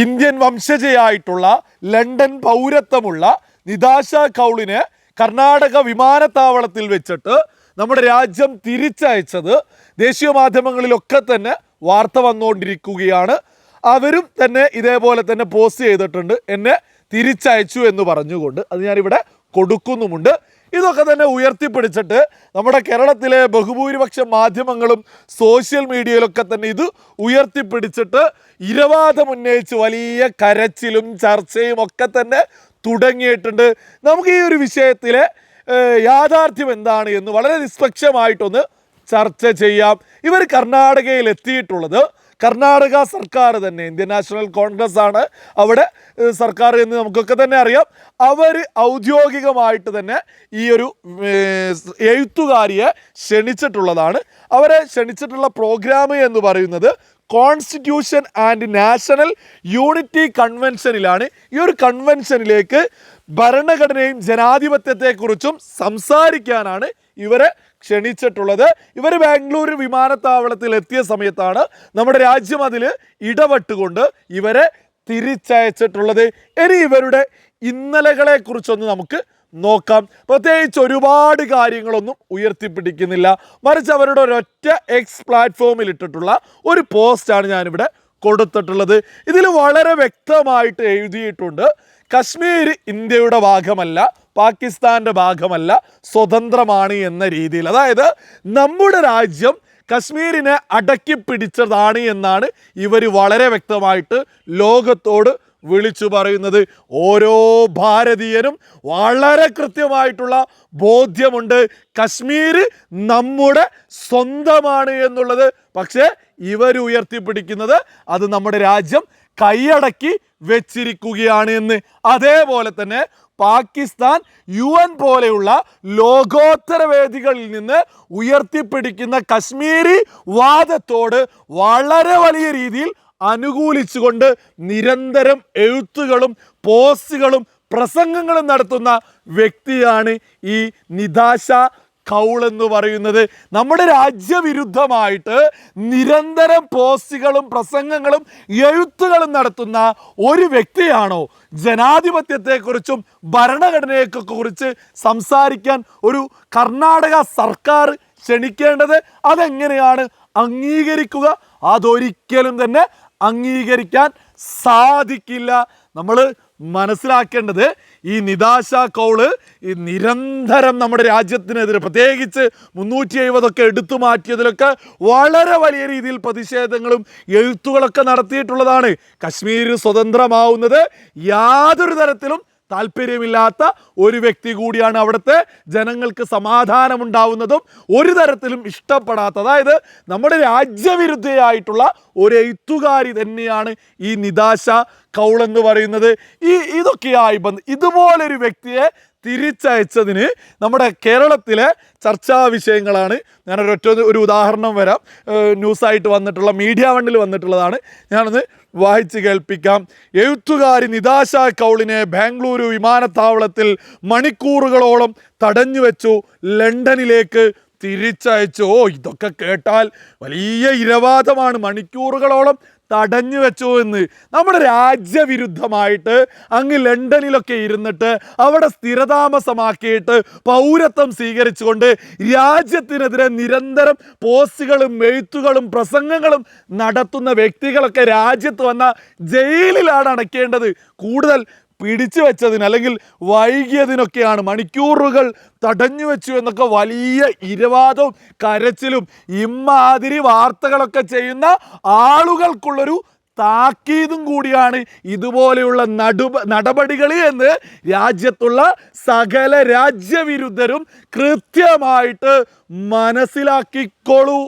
Indian വംശജയായിട്ടുള്ള London പൗരത്വമുള്ള നിതാശ കൗളിനെ കർണാടക വിമാനത്താവളത്തിൽ വെച്ചിട്ട് നമ്മുടെ രാജ്യം തിരിച്ചയച്ചത് ദേശീയ മാധ്യമങ്ങളിലൊക്കെ തന്നെ വാർത്ത വന്നുകൊണ്ടിരിക്കുകയാണ്. അവരും തന്നെ ഇതേപോലെ തന്നെ പോസ്റ്റ് ചെയ്തിട്ടുണ്ട്. എന്നെ തിരിച്ചയച്ചു എന്ന് പറഞ്ഞുകൊണ്ട് അത് ഞാനിവിടെ കൊടുക്കുന്നുമുണ്ട്. ഇതൊക്കെ തന്നെ ഉയർത്തിപ്പിടിച്ചിട്ട് നമ്മുടെ കേരളത്തിലെ ബഹുഭൂരിപക്ഷ മാധ്യമങ്ങളും സോഷ്യൽ മീഡിയയിലൊക്കെ തന്നെ ഇത് ഉയർത്തിപ്പിടിച്ചിട്ട് ഇരവാദം ഉന്നയിച്ച് വലിയ കരച്ചിലും ചർച്ചയും ഒക്കെ തന്നെ തുടങ്ങിയിട്ടുണ്ട്. നമുക്ക് ഈ ഒരു വിഷയത്തിലെ യാഥാർത്ഥ്യം എന്താണ് എന്ന് വളരെ നിഷ്പക്ഷമായിട്ടൊന്ന് ചർച്ച ചെയ്യാം. ഇവർ കർണാടകയിൽ എത്തിയിട്ടുള്ളത് കർണാടക സർക്കാർ തന്നെ ഇന്ത്യൻ നാഷണൽ കോൺഗ്രസ് ആണ് അവിടെ സർക്കാർ എന്ന് നമുക്കൊക്കെ തന്നെ അറിയാം. അവർ ഔദ്യോഗികമായിട്ട് തന്നെ ഈ ഒരു എഴുത്തുകാരിയെ ക്ഷണിച്ചിട്ടുള്ളതാണ്. അവരെ ക്ഷണിച്ചിട്ടുള്ള പ്രോഗ്രാം എന്ന് പറയുന്നത് കോൺസ്റ്റിറ്റ്യൂഷൻ ആൻഡ് നാഷണൽ യൂണിറ്റി കൺവെൻഷനിലാണ്. ഈ ഒരു കൺവെൻഷനിലേക്ക് ഭരണഘടനയും ജനാധിപത്യത്തെക്കുറിച്ചും സംസാരിക്കാനാണ് ഇവരെ ക്ഷണിച്ചിട്ടുള്ളത്. ഇവർ ബാംഗ്ലൂർ വിമാനത്താവളത്തിൽ എത്തിയ സമയത്താണ് നമ്മുടെ രാജ്യം അതിൽ ഇടപെട്ടുകൊണ്ട് ഇവരെ തിരിച്ചയച്ചിട്ടുള്ളത്. ഇനി ഇവരുടെ ഇന്നലകളെ കുറിച്ചൊന്ന് നമുക്ക് നോക്കാം. പ്രത്യേകിച്ച് ഒരുപാട് കാര്യങ്ങളൊന്നും ഉയർത്തിപ്പിടിക്കുന്നില്ല. മറിച്ച് അവരുടെ ഒരൊറ്റ എക്സ് പ്ലാറ്റ്ഫോമിൽ ഇട്ടിട്ടുള്ള ഒരു പോസ്റ്റാണ് ഞാനിവിടെ കൊടുത്തിട്ടുള്ളത്. ഇതിൽ വളരെ വ്യക്തമായിട്ട് എഴുതിയിട്ടുണ്ട്. കശ്മീർ ഇന്ത്യയുടെ ഭാഗമല്ല പാകിസ്ഥാന്റെ ഭാഗമല്ല സ്വതന്ത്രമാണ് എന്ന രീതിയിൽ. അതായത് നമ്മുടെ രാജ്യം കശ്മീരിനെ അടക്കി പിടിച്ചതാണ് എന്നാണ് ഇവർ വളരെ വ്യക്തമായിട്ട് ലോകത്തോട് വിളിച്ചു പറയുന്നത് ഓരോ ഭാരതീയനും വളരെ കൃത്യമായിട്ടുള്ള ബോധ്യമുണ്ട്. കശ്മീർ നമ്മുടെ സ്വന്തമാണ് എന്നുള്ളത്. പക്ഷേ ഇവർ ഉയർത്തിപ്പിടിക്കുന്നത് അത് നമ്മുടെ രാജ്യം കൈയടക്കി വെച്ചിരിക്കുകയാണ് എന്ന്. അതേപോലെ തന്നെ പാകിസ്ഥാൻ യു എൻ പോലെയുള്ള ലോകോത്തര വേദികളിൽ നിന്ന് ഉയർത്തിപ്പിടിക്കുന്ന കശ്മീരി വാദത്തോട് വളരെ വലിയ രീതിയിൽ അനുകൂലിച്ചുകൊണ്ട് നിരന്തരം എഴുത്തുകളും പോസ്റ്റുകളും പ്രസംഗങ്ങളും നടത്തുന്ന വ്യക്തിയാണ് ഈ നിതാശ കൗൾ എന്ന് പറയുന്നത്. നമ്മുടെ രാജ്യവിരുദ്ധമായിട്ട് നിരന്തരം പോസ്റ്റുകളും പ്രസംഗങ്ങളും എഴുത്തുകളും നടത്തുന്ന ഒരു വ്യക്തിയാണോ ജനാധിപത്യത്തെക്കുറിച്ചും ഭരണഘടനയൊക്കെ കുറിച്ച് സംസാരിക്കാൻ ഒരു കർണാടക സർക്കാർ ക്ഷണിക്കേണ്ടത് അതെങ്ങനെയാണ് അംഗീകരിക്കുക? അതൊരിക്കലും തന്നെ അംഗീകരിക്കാൻ സാധിക്കില്ല. നമ്മൾ മനസ്സിലാക്കേണ്ടത് ഈ നിതാശ കൗൾ ഈ നിരന്തരം നമ്മുടെ രാജ്യത്തിനെതിരെ പ്രത്യേകിച്ച് മുന്നൂറ്റി എഴുപതൊക്കെ എടുത്തു മാറ്റിയതിലൊക്കെ വളരെ വലിയ രീതിയിൽ പ്രതിഷേധങ്ങളും എഴുത്തുകളൊക്കെ നടത്തിയിട്ടുള്ളതാണ്. കശ്മീർ സ്വതന്ത്രമാവുന്നത് യാതൊരു തരത്തിലും താല്പര്യമില്ലാത്ത ഒരു വ്യക്തി കൂടിയാണ് അവിടുത്തെ ജനങ്ങൾക്ക് സമാധാനമുണ്ടാവുന്നതും ഒരു തരത്തിലും ഇഷ്ടപ്പെടാത്ത അതായത് നമ്മുടെ രാജ്യവിരുദ്ധയായിട്ടുള്ള ഒരു എഴുത്തുകാരി തന്നെയാണ് ഈ നിതാശ കൗൾ എന്ന് പറയുന്നത്. ഈ ഇതൊക്കെയായി ബന്ധ ഇതുപോലൊരു വ്യക്തിയെ തിരിച്ചയച്ചതിന് നമ്മുടെ കേരളത്തിലെ ചർച്ചാ വിഷയങ്ങളാണ്. ഞാനൊരൊറ്റ ഒരു ഉദാഹരണം വരാം. ന്യൂസായിട്ട് വന്നിട്ടുള്ള മീഡിയ വണ്ണിൽ വന്നിട്ടുള്ളതാണ്. ഞാനൊന്ന് വായിച്ച് കേൾപ്പിക്കാം. എഴുത്തുകാരി നിതാശ കൗളിനെ ബാംഗ്ലൂരു വിമാനത്താവളത്തിൽ മണിക്കൂറുകളോളം തടഞ്ഞു വെച്ചു ലണ്ടനിലേക്ക് തിരിച്ചയച്ചു. ഓ ഇതൊക്കെ കേട്ടാൽ വലിയ ഇരവാദമാണ്. മണിക്കൂറുകളോളം തടഞ്ഞു വെച്ചു എന്ന്. നമ്മുടെ രാജ്യവിരുദ്ധമായിട്ട് അങ്ങ് ലണ്ടനിലൊക്കെ ഇരുന്നിട്ട് അവിടെ സ്ഥിരതാമസമാക്കിയിട്ട് പൗരത്വം സ്വീകരിച്ചുകൊണ്ട് രാജ്യത്തിനെതിരെ നിരന്തരം പോസ്റ്റുകളും എഴുത്തുകളും പ്രസംഗങ്ങളും നടത്തുന്ന വ്യക്തികളൊക്കെ രാജ്യത്ത് വന്ന ജയിലിലാണ് അടയ്ക്കേണ്ടത്. കൂടുതൽ പിടിച്ചു വെച്ചതിന് അല്ലെങ്കിൽ വൈകിയതിനൊക്കെയാണ് മണിക്കൂറുകൾ തടഞ്ഞു വെച്ചു എന്നൊക്കെ വലിയ ഇരവാദവും കരച്ചിലും ഇമ്മാതിരി വാർത്തകളൊക്കെ ചെയ്യുന്ന ആളുകൾക്കുള്ളൊരു താക്കീതും കൂടിയാണ് ഇതുപോലെയുള്ള നടു നടപടികൾ എന്ന് രാജ്യത്തുള്ള സകല രാജ്യവിരുദ്ധരും കൃത്യമായിട്ട് മനസ്സിലാക്കിക്കോളൂ